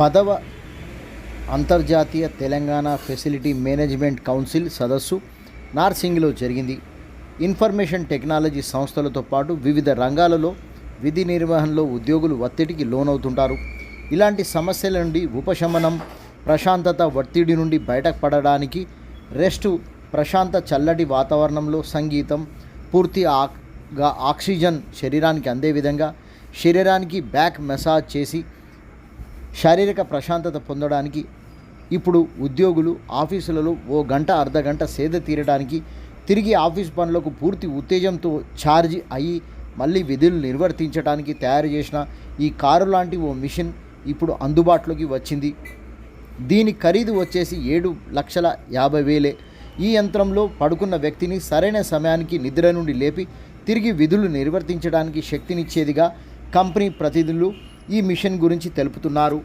పదవ అంతర్జాతీయ Telangana facility management council సదస్సు నార్సింగ్లో జరిగింది. ఇన్ఫర్మేషన్ టెక్నాలజీ సంస్థలతో పాటు వివిధ రంగాలలో విధి నిర్వహణలో ఉద్యోగులు ఒత్తిడికి లోనవుతుంటారు. ఇలాంటి సమస్యల నుండి ఉపశమనం ప్రశాంతత ఒత్తిడి నుండి బయటపడడానికి రెస్ట్ ప్రశాంత చల్లటి వాతావరణంలో సంగీతం పూర్తి ఆక్గా ఆక్సిజన్ శరీరానికి అందే విధంగా శరీరానికి బ్యాక్ మసాజ్ చేసి శారీరక ప్రశాంతత పొందడానికి ఇప్పుడు ఉద్యోగులు ఆఫీసులలో ఓ గంట అర్ధ గంట సేద తీరడానికి తిరిగి ఆఫీస్ పనులకు పూర్తి ఉత్తేజంతో ఛార్జ్ అయ్యి మళ్ళీ విధులు నిర్వర్తించడానికి తయారు చేసిన ఈ కారు లాంటి ఓ మిషన్ ఇప్పుడు అందుబాటులోకి వచ్చింది. దీని ఖరీదు వచ్చేసి ఏడు లక్షల యాభై వేలే. ఈ యంత్రంలో పడుకున్న వ్యక్తిని సరైన సమయానికి నిద్ర నుండి లేపి తిరిగి విధులు నిర్వర్తించడానికి శక్తినిచ్చేదిగా కంపెనీ ప్రతినిధులు ఈ మిషన్ గురించి తెలుపుతున్నారు.